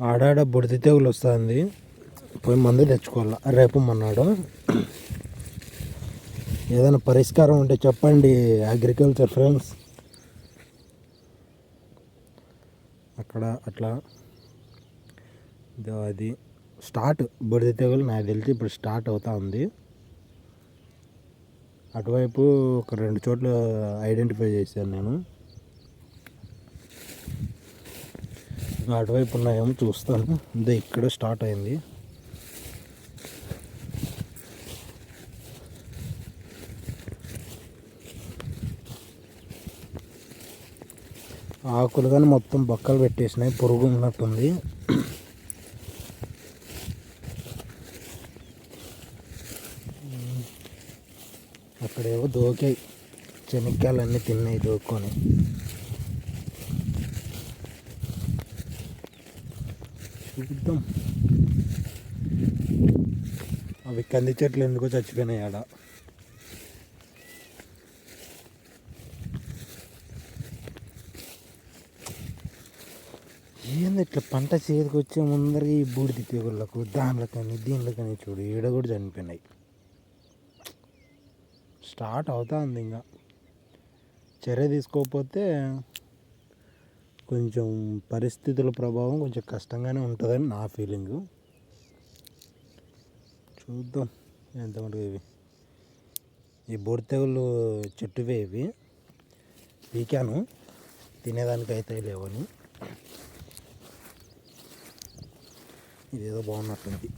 ఆడాడ బుడిద తెగులు వస్తుంది. పోయి మందు తెచ్చుకోవాలా. రేపు మొన్నాడు. ఏదైనా పరిష్కారం ఉంటే చెప్పండి అగ్రికల్చర్ ఫ్రెండ్స్ అక్కడ అట్లా. అది. స్టార్ట్. బుడిద తెగులు నాకు తెలిసి ఇప్పుడు స్టార్ట్ అవుతా ఉంది. అటువైపు ఒక రెండు చోట్ల ఐడెంటిఫై చేశాను నేను ఇంకా అటువైపు ఉన్నాయేమో చూస్తాను. ఇదే ఇక్కడ స్టార్ట్ అయింది. ఆకులు కానీ మొత్తం బక్కలు పెట్టేసినాయి పురుగు ఉన్నట్టుంది. అక్కడేవో దోకాయి చెనిక్కాయలన్నీ తిన్నాయి దోక్కొని. చూద్దాం. అవి కంది చెట్లు ఎందుకో చచ్చిపోయినాయి ఆడ. ఏంది ఇట్లా పంట చేతికి వచ్చే ముందరికి ఈ బూడిది తెగుళ్ళకు దీనిలో కానీ చూడు ఈడ కూడా చనిపోయినాయి. స్టార్ట్ అవుతా ఉంది ఇంకా. చర్య తీసుకోకపోతే కొంచెం పరిస్థితుల ప్రభావం కొంచెం కష్టంగానే ఉంటుందని నా ఫీలింగు. చూద్దాం ఎంతమటుకు ఇవి. ఈ బూడి తెగులు చెట్టువే ఇవి. పీకాను. తినేదానికి అయితే లేవని. ఇదేదో బాగున్నట్టుంది.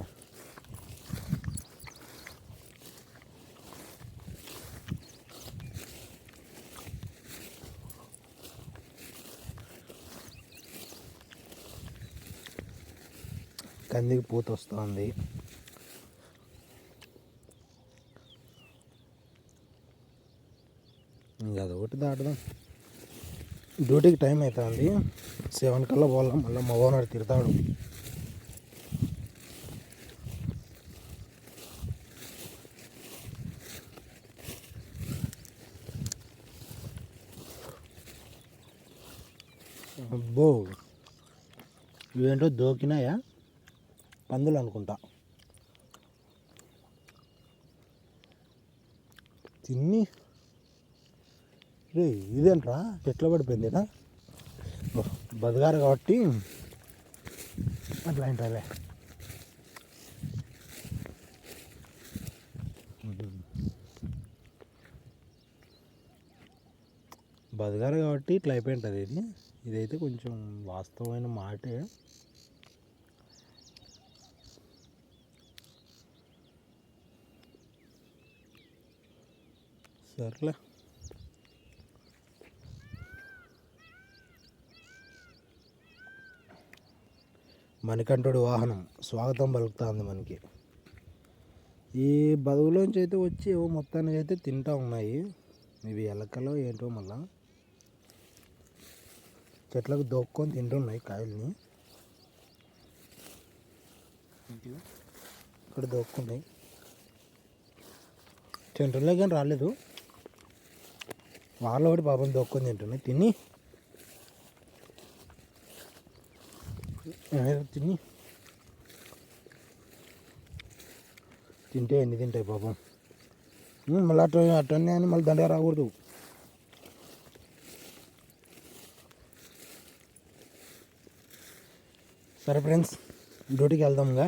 కందికి పూత వస్తుంది. ఇంకా అదొకటి దాటదాం. డ్యూటీకి టైం అవుతుంది సెవెన్ కల్లా పోవాలా? మళ్ళీ మా ఓనర్ తిడతాడు. అబ్బో ఇవేంటో దోకినాయా? పందులు అనుకుంటా. తిన్ని. రే ఇదేంట్రా? ఎట్లా పడిపోయింది ఈడ. బతకారు కాబట్టి. అట్లా ఏంటలే బతకారు కాబట్టి ఇట్లా అయిపోయి ఉంటుంది ఇది ఇదైతే కొంచెం వాస్తవమైన మాటే. సర్లే మణికంఠుడి వాహనం. స్వాగతం పలుకుతుంది మనకి. ఈ బదువులోంచి అయితే వచ్చి ఏవో మొత్తానికి అయితే తింటా ఉన్నాయి. ఇవి ఎలకలో ఏంటో మళ్ళా. చెట్లకు దొక్కొని తింటున్నాయి కాయల్ని. ఇక్కడ దొక్కున్నాయి. సెంటర్లో కానీ రాలేదు. వాళ్ళు ఒకటి పాపం దొక్కుని తింటున్నాయి తిని. తిని. తింటే ఎన్ని తింటాయి పాపం. మళ్ళీ అటు అటు అని మళ్ళీ దండగా రాకూడదు. సరే ఫ్రెండ్స్ డ్యూటీకి వెళ్దాంగా.